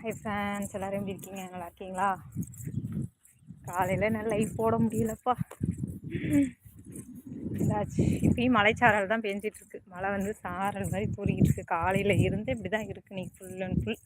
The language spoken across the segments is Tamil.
ஹை ஃப்ரெண்ட்ஸ் எல்லோரும் எப்படி இருக்கீங்க? நல்லா இருக்கீங்களா? காலையில் என்னால் லைஃப் போட முடியலப்பா. இதாச்சு இப்பயும் மலைச்சாரல் தான் பெஞ்சிட்ருக்கு. மழை வந்து சாரல் மாதிரி தூரிக்கிட்டு இருக்கு காலையில் இருந்து இப்படி தான் இருக்குது நீ ஃபுல் அண்ட் ஃபுல்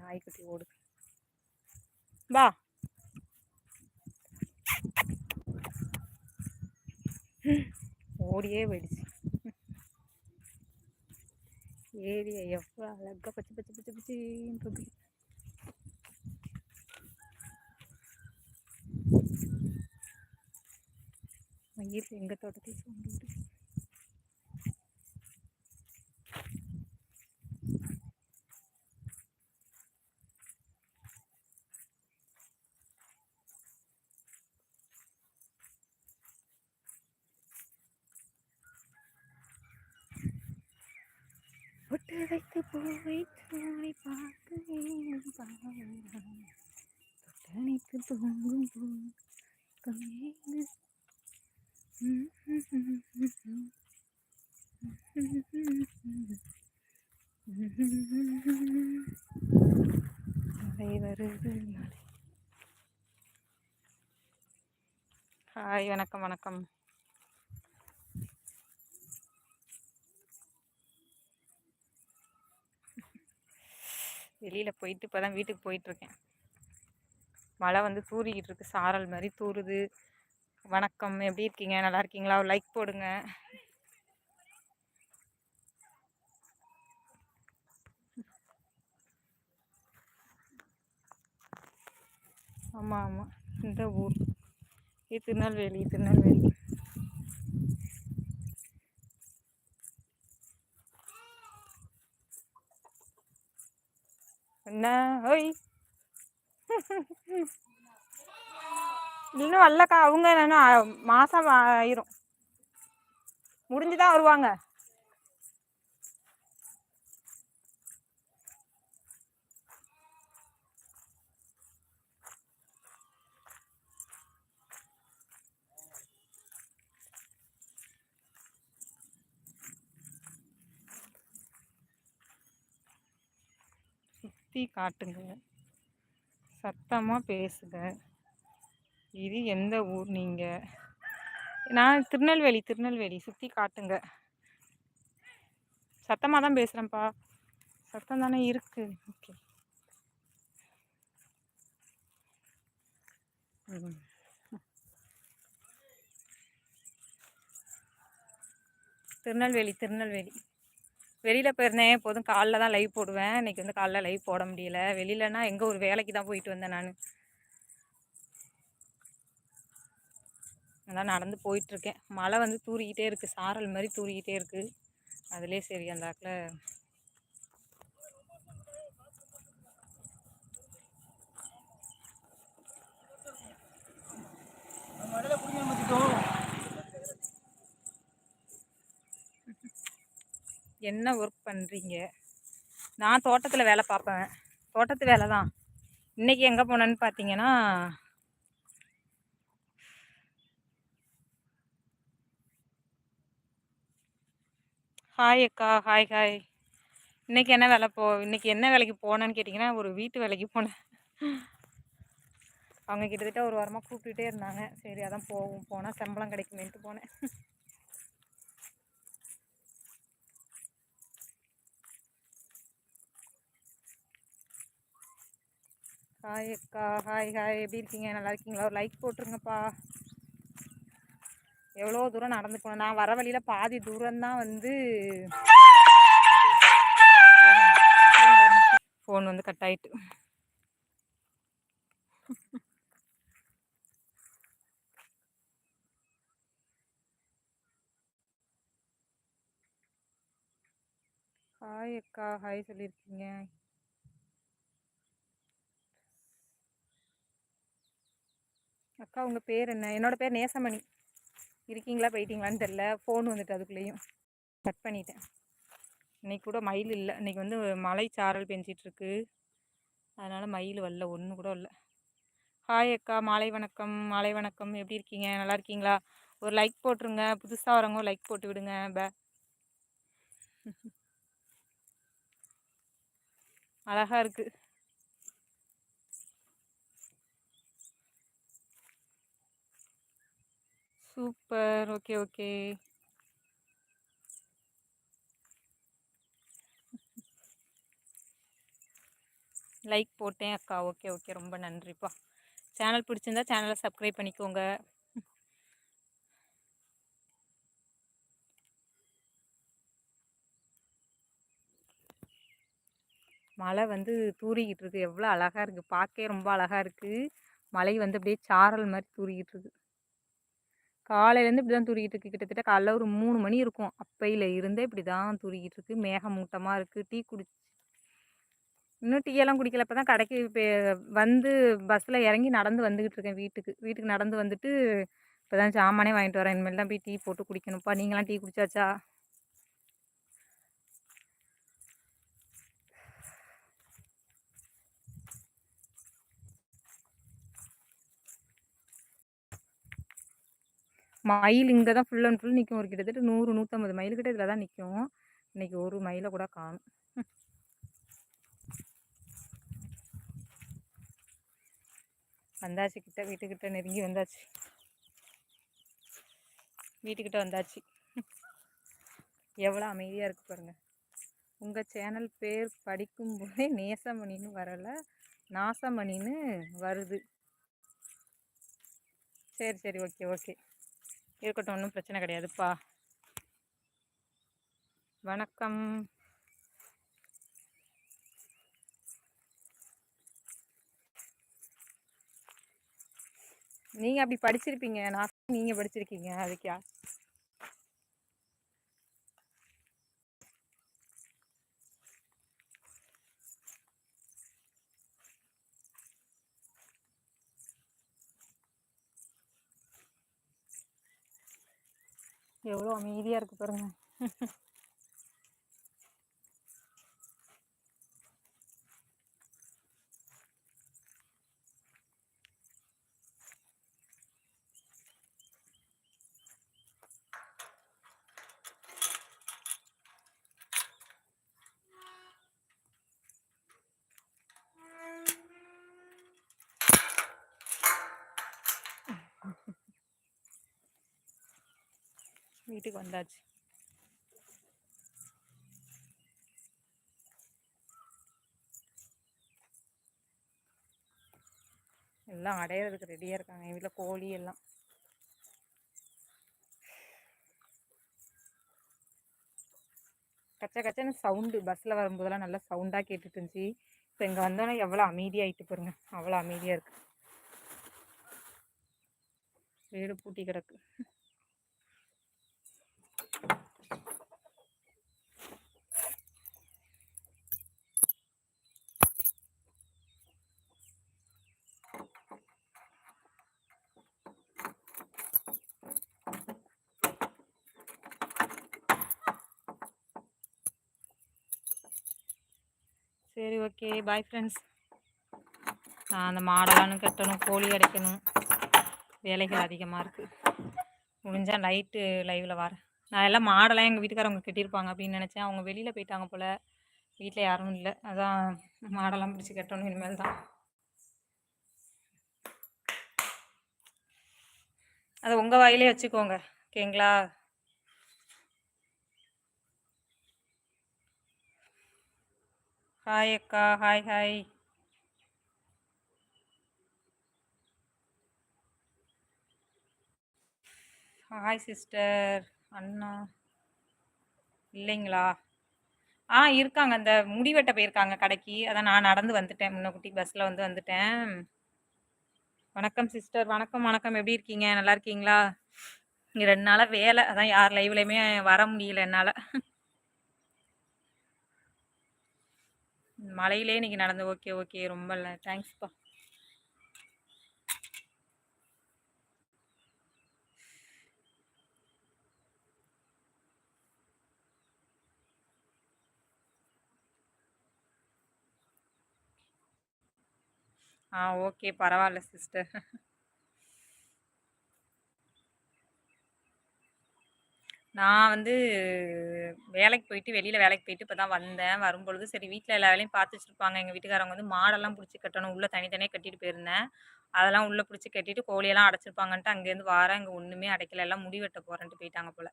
நாய்க்குட்டி ஓடு. வா. ஓடியே போயிடுச்சு. ஏரியா எவ்வளோ அழகாக பச்சை பச்சை பச்சை பச்சைன்றது மயில் எங்கள் தோட்டத்தில் சவுண்டு பொட்டு வைத்து பூவை தூணி பார்க்க தொட்டணிக்கு தூங்கும் மழை வருது மழை. ஹாய் வணக்கம் வணக்கம். வெளியில் போயிட்டு இப்போ தான் வீட்டுக்கு போயிட்டுருக்கேன். மழை வந்து தூரிக்கிட்டு இருக்கு சாரல் மாதிரி தூருது வணக்கம். எப்படி இருக்கீங்க? நல்லா இருக்கீங்களா? ஒரு லைக் போடுங்க. ஆமாம் ஆமாம் இந்த ஊர். இது திருநெல்வேலி திருநெல்வேலி. என்ன ஓய். இன்னும் வரலக்கா அவங்க என்னன்னா மாதம் ஆயிரும். முடிஞ்சுதான் வருவாங்க. சுற்றி காட்டுங்க. சத்தமாக பேசுங்க. இது எந்த ஊர் நீங்கள் நான் திருநெல்வேலி திருநெல்வேலி. சுற்றி காட்டுங்க. சத்தமாக தான் பேசுகிறேன்ப்பா சத்தம் தானே இருக்குது ஓகே. திருநெல்வேலி திருநெல்வேலி. வெளியில் போயிருந்தேன். எப்போதும் காலைல தான் லைவ் போடுவேன். இன்றைக்கி வந்து காலைல லைவ் போட முடியல. வெளியிலனா எங்கே ஒரு வேலைக்கு தான் போயிட்டு வந்தேன் நான். அதான் நடந்து போயிட்டுருக்கேன் மழை வந்து தூரிக்கிட்டே இருக்குது சாரல் மாதிரி தூரிக்கிட்டே இருக்குது அதிலே சரி அந்த ஆக்கில் என்ன ஒர்க் பண்ணுறீங்க நான் தோட்டத்தில் வேலை பார்ப்பேன். தோட்டத்து வேலை தான். இன்றைக்கி எங்கே போனேன்னு பார்த்தீங்கன்னா ஹாய் அக்கா ஹாய் ஹாய் இன்றைக்கி என்ன வேலை போ இன்றைக்கி என்ன வேலைக்கு போனேன்னு கேட்டிங்கன்னா ஒரு வீட்டு வேலைக்கு போனேன். அவங்க கிட்டத்தட்ட ஒரு வாரமாக கூப்பிட்டுட்டே இருந்தாங்க. சரி அதான் போகும் போனால் சம்பளம் கிடைக்குமேன்ட்டு போனேன். ஹாய் அக்கா. ஹாய் ஹாய் எப்படி இருக்கீங்க? நல்லா இருக்கீங்களா? ஒரு லைக் போட்டுருங்கப்பா. எவ்வளோ தூரம் நடந்து போனேன் நான் வர வழியில் பாதி தூரம்தான் வந்து ஃபோன் வந்து கட் ஆயிட்டு. ஹாய் அக்கா. ஹாய் சொல்லியிருக்கீங்க. அக்கா உங்கள் பேர் என்ன? என்னோடய பேர் நேசமணி. இருக்கீங்களா? போயிட்டீங்களான்னு தெரில ஃபோன் வந்துட்டு அதுக்குள்ளேயும். கட் பண்ணிட்டேன். இன்றைக்கி கூட மயில் இல்லை. இன்றைக்கி வந்து மலை சாரல் பெஞ்சிட்ருக்கு அதனால் மயில் வரல. ஒன்று கூட இல்லை ஹாய் அக்கா. மாலை வணக்கம். மாலை வணக்கம். எப்படி இருக்கீங்க? நல்லா இருக்கீங்களா? ஒரு லைக் போட்டுருங்க. புதுசாக வரவங்க லைக் போட்டு விடுங்க. பே. அழகாக இருக்குது சூப்பர். Okay okay. லைக் போட்டேன் அக்கா. Okay okay. ரொம்ப நன்றிப்பா. சேனல் பிடிச்சிருந்தா சேனலை சப்ஸ்கிரைப் பண்ணிக்கோங்க. மழை வந்து தூறிக்கிட்டு இருக்கு. எவ்வளோ அழகாக இருக்குது பார்க்கவே ரொம்ப அழகாக இருக்குது மழை வந்து அப்படியே சாரல் மாதிரி தூரிக்கிட்டு இருக்கு. காலையிலேருந்து இப்படி தான் தூரிக்கிட்டு இருக்குது கிட்டத்தட்ட காலைல ஒரு மூணு மணி இருக்கும். அப்பையில் இருந்தே இப்படி தான் தூரிக்கிட்டு இருக்குது மேகமூட்டமாக இருக்குது டீ குடிச்சு இன்னும் டீயெல்லாம் குடிக்கல. அப்போ தான் கடைக்கு இப்போ வந்து பஸ்ஸில் இறங்கி நடந்து வந்துக்கிட்டு இருக்கேன் வீட்டுக்கு. வீட்டுக்கு நடந்து வந்துட்டு இப்போ தான் சாமானே வாங்கிட்டு வரேன். இனிமேல் தான் போய் டீ போட்டு குடிக்கணும்ப்பா. நீங்களாம் டீ குடிச்சாச்சா? மயில் இங்கே தான் ஃபுல் அண்ட் ஃபுல் நிற்கும் ஒரு கிட்டத்தட்ட நூறு நூற்றம்பது மயில் கிட்ட இதில் தான் நிற்கும் இன்றைக்கி ஒரு மயிலை கூட காணும். வந்தாச்சு கிட்ட வீட்டுக்கிட்ட நெருங்கி வந்தாச்சு. வீட்டுக்கிட்ட வந்தாச்சு. எவ்வளோ அமைதியாக இருக்குது பாருங்கள் உங்கள் சேனல் பேர் படிக்கும்போதே நேசமணின்னு வரலை. நாசமணின்னு வருது. சரி சரி ஓகே ஓகே இருக்கட்டும் ஒன்றும் பிரச்சனை கிடையாதுப்பா. வணக்கம். நீங்கள் அப்படி படிச்சிருப்பீங்க நான் நீங்கள் படிச்சிருக்கீங்க அதுக்கா? எவ்வளோ அமைதியாக இருக்குது பாருங்கள் வீட்டுக்கு வந்தாச்சு. எல்லாம் அடையிறதுக்கு ரெடியாக இருக்காங்க. எங்கள் வீட்டில் கோழி எல்லாம். கச்ச கச்சன்னு சவுண்டு பஸ்ஸில் வரும்போதெல்லாம் நல்லா சவுண்டாக கேட்டுட்டு இருந்துச்சு. இப்போ இங்கே வந்தோன்னே எவ்வளோ அமைதியாகிட்டு பாருங்க. அவ்வளோ அமைதியாக இருக்குது வீடு பூட்டி கிடக்கு. சரி ஓகே. பாய் ஃப்ரெண்ட்ஸ் நான் அந்த மாடலானு கட்டணும் கோழி அடைக்கணும். வேலைகள் அதிகமாக இருக்குது முடிஞ்சால் நைட்டு லைவில் வரேன். நான் எல்லாம் மாடெல்லாம் எங்கள் வீட்டுக்காரவங்க கட்டியிருப்பாங்க அப்படின்னு நினச்சேன். அவங்க வெளியில் போயிட்டாங்க போல். வீட்டில் யாரும் இல்லை. அதான் மாடெல்லாம் பிடிச்சி கட்டணும் இனிமேல் தான். அதை உங்கள் வாயிலே வச்சுக்கோங்க. ஓகேங்களா? ஹாய் அக்கா. ஹாய் ஹாய் ஹாய் சிஸ்டர் அண்ணா. இல்லைங்களா? ஆ இருக்காங்க. அந்த முடிவெட்ட போயிருக்காங்க கடைக்கு. அதான் நான் நடந்து வந்துட்டேன். முன்னக்குட்டி பஸ்ஸில் வந்து வந்துட்டேன். வணக்கம் சிஸ்டர் வணக்கம் வணக்கம். எப்படி இருக்கீங்க? நல்லா இருக்கீங்களா? இங்கே ரெண்டு நாளாக வேலை. அதான் யார் லைவ்லையுமே வர முடியல என்னால். மழையிலே இன்னைக்கு நடந்து ஓகே ஓகே ரொம்ப இல்லை தேங்க்ஸ்ப்பா ஆ ஓகே பரவாயில்ல சிஸ்டர் நான் வந்து வேலைக்கு போயிட்டு வெளியில் வேலைக்கு போயிட்டு இப்போ தான் வந்தேன். வரும்பொழுது சரி வீட்டில் எல்லா வேலையும் பார்த்து வச்சிருப்பாங்க. எங்கள் வீட்டுக்காரவங்க வந்து மாடெல்லாம் பிடிச்சி கட்டணும். உள்ளே தனித்தனியாக கட்டிட்டு போயிருந்தேன். அதெல்லாம் உள்ளே பிடிச்சி கட்டிட்டு கோழியெல்லாம் அடைச்சிருப்பாங்கன்ட்டு அங்கேருந்து வாரேன். இங்கே ஒன்றுமே அடைக்கல. எல்லாம் முடி வெட்ட போயிட்டாங்க போல்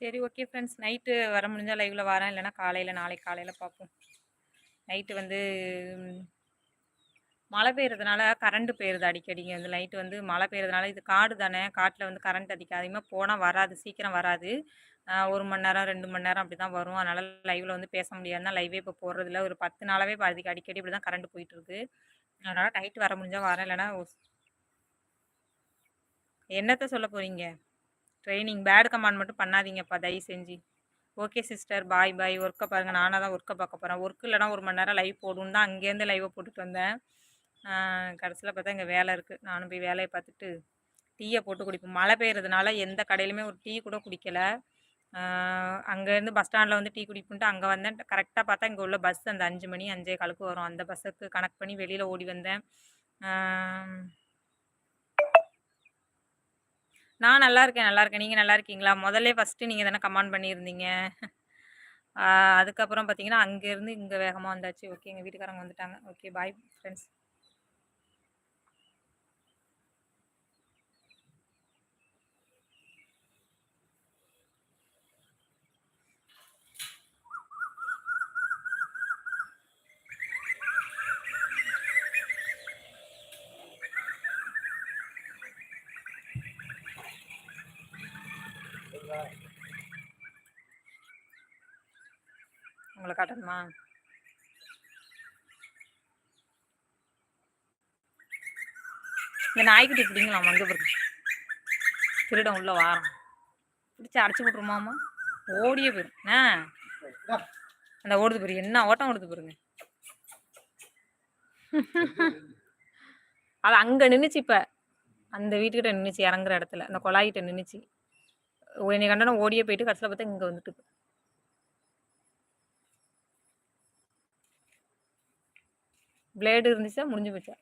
சரி ஓகே ஃப்ரெண்ட்ஸ். நைட்டு வர முடிஞ்சால் லைவில் வரேன் இல்லைன்னா காலையில் நாளைக்கு காலையில் பார்ப்போம். நைட்டு வந்து மழை பெய்றதுனால கரண்ட்டு போயிடுது அடிக்கடிங்க வந்து நைட்டு வந்து மழை பெய்கிறதுனால இது காடு தானே, காட்டில் வந்து கரண்ட் அதிக அதிகமாக போனால் வராது. சீக்கிரம் வராது. ஒரு மணி நேரம், ரெண்டு மணி நேரம் அப்படி தான் வரும். அதனால் லைவில் வந்து பேச முடியாதுன்னா லைவே இப்போ போடுறதில்ல. ஒரு பத்து நாளாகவே அதிக அடிக்கடி இப்படி தான் கரண்ட் போயிட்டுருக்கு. அதனால் நைட்டு வர முடிஞ்சால் வரேன். இல்லைன்னா என்னத்தை சொல்ல போகிறீங்க ட்ரைனிங் பேட் கமெண்ட் மட்டும் பண்ணாதீங்கப்பா தயவு செஞ்சு. Okay sister. Bye bye. ஒர்க்கை பாருங்கள் நானாக தான் ஒர்க்கை பார்க்க போகிறேன் ஒர்க் இல்லைனா ஒரு மணி நேரம் லைவ் போடும் தான் அங்கேருந்து லைவை போட்டுட்டு வந்தேன். கடைசியில் பார்த்தா இங்கே வேலை இருக்குது நானும் போய் வேலையை பார்த்துட்டு, டீயை போட்டு குடிப்போம். மழை பெய்யறதுனால எந்த கடையிலுமே ஒரு டீ கூட குடிக்கலை அங்கேருந்து பஸ் ஸ்டாண்டில் வந்து டீ குடிப்புன்ட்டு அங்கே வந்தேன். கரெக்டாக பார்த்தா இங்கே உள்ள பஸ் அந்த அஞ்சு மணி 5:15க்கு வரும். அந்த பஸ்ஸுக்கு கனெக்ட் பண்ணி வெளியில் ஓடி வந்தேன். நான் நல்லா இருக்கேன், நல்லா இருக்கேன். நீங்க நல்லா இருக்கீங்களா? முதல்ல ஃபர்ஸ்ட்டு நீங்க தானே கமெண்ட் பண்ணியிருந்தீங்க. அதுக்கப்புறம் பார்த்தீங்கன்னா, அங்கேருந்து இங்கே வேகமாக வந்தாச்சு. ஓகே எங்கள் வீட்டுக்காரங்க வந்துட்டாங்க. Okay bye friends. உங்களை காட்டணுமா? இந்த நாய்க்குட்டி பிடிங்களாமா வந்து பாருங்க. திருடம் உள்ள வாரம் பிடிச்சி அடைச்சி போட்டுருமாமா? ஓடியே போயிடும் ஆ. அந்த ஓடுது பாரு. என்ன ஓட்டம் ஓடுது பாருங்க. அது அங்க நின்னுச்சு இப்ப. அந்த வீட்டுக்கிட்ட நின்னுச்சு இறங்குற இடத்துல. அந்த குழாய்கிட்ட நின்னுச்சு. என்னைய கண்டோனே ஓடியே போயிட்டு கடைசில பார்த்தா இங்க வந்துட்டு. பிளேடு இருந்துச்சா? முடிஞ்சு போச்சா?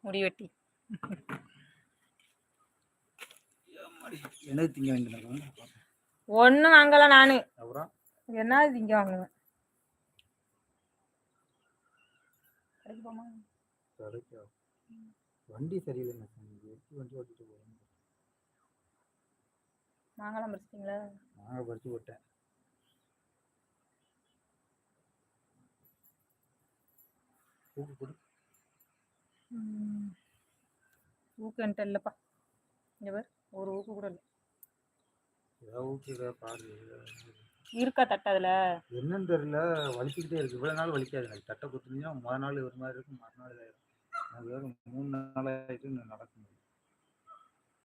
முடி வெட்டி. ஒண்ணும் வாங்கல நானு. என்னாது திங்க வாங்குவேன். வண்டி எப்படி வண்டி ஓட்டிட்டு போகிறோம் மாங்காலாம் பறிச்சிட்டீங்களா? நாங்கள் பறிச்சு போட்டேன் ஊக்கு கொடு ம். ஊக்கு என்ட்ட இல்லப்பா. இங்க பாரு. ஒரு ஊக்கு கூட இல்ல. இருக்கா தட்டு அதுல? என்னன்னு தெரியல வலிச்சுக்கிட்டே இருக்கு இவ்வளோ நாள் வலிக்காது எனக்கு தட்டை குத்துனீங்கன்னா முத நாள் ஒரு மாதிரி இருக்கும் மறுநாள் இதாயிரும் மூணு நாள் ஆகிட்டு நடக்க முடியல